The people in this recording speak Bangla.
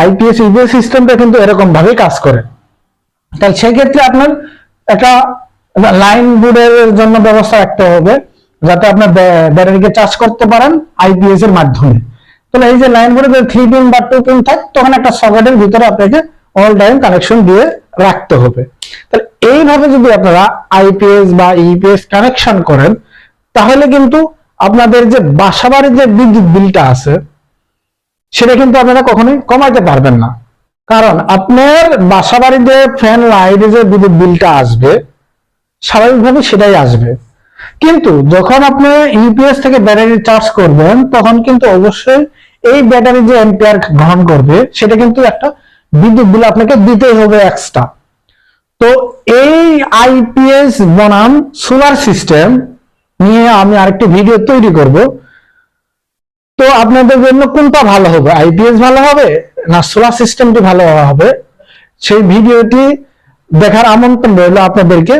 আইপিএস ইউপিএস সিস্টেমটা কিন্তু এরকম ভাবেই কাজ করে। তাহলে সেক্ষেত্রে আপনার একটা লাইন বোর্ডের জন্য ব্যবস্থা রাখতে হবে, যাতে আপনার ব্য- ব্যাটারিকে চার্জ করতে পারেন আইপিএস এর মাধ্যমে। তাহলে এই যে লাইন বোর্ডে থ্রি পিন বা টু পিন থাকে, তখন একটা সকেটের ভিতরে আপনাকে অল টাইম কানেকশন দিয়ে রাখতে হবে। তাহলে এইভাবে যদি আপনারা আইপিএস বা ইপিএস কানেকশন করেন, তাহলে কিন্তু আপনাদের যে বাসাবাড়ির যে বিদ্যুৎ বিলটা আছে সেটা কিন্তু আপনারা কখনোই কমাইতে পারবেন না। কারণ আপনার বাসা বাড়িতে ফ্যান লাইটে যে বিদ্যুৎ বিলটা আসবে স্বাভাবিকভাবে সেটাই আসবে। কিন্তু যখন আপনি ইউপিএস থেকে ব্যাটারি চার্জ করবেন, তখন কিন্তু অবশ্যই এই ব্যাটারি যে এম্পিয়ার গ্রহণ করবে, সেটা কিন্তু একটা বিদ্যুৎ বিল আপনাকে দিতেই হবে এক্সট্রা তো এই আইপিএস বনাম সোলার সিস্টেম নিয়ে আমি আরেকটি ভিডিও তৈরি করব। তো আপনাদের জন্য কোনটা ভালো হবে? আইপিএস ভালো হবে না সোলার সিস্টেমটি ভালো হবে? সেই ভিডিওটি দেখার আমন্ত্রণ রইল আপনাদেরকে।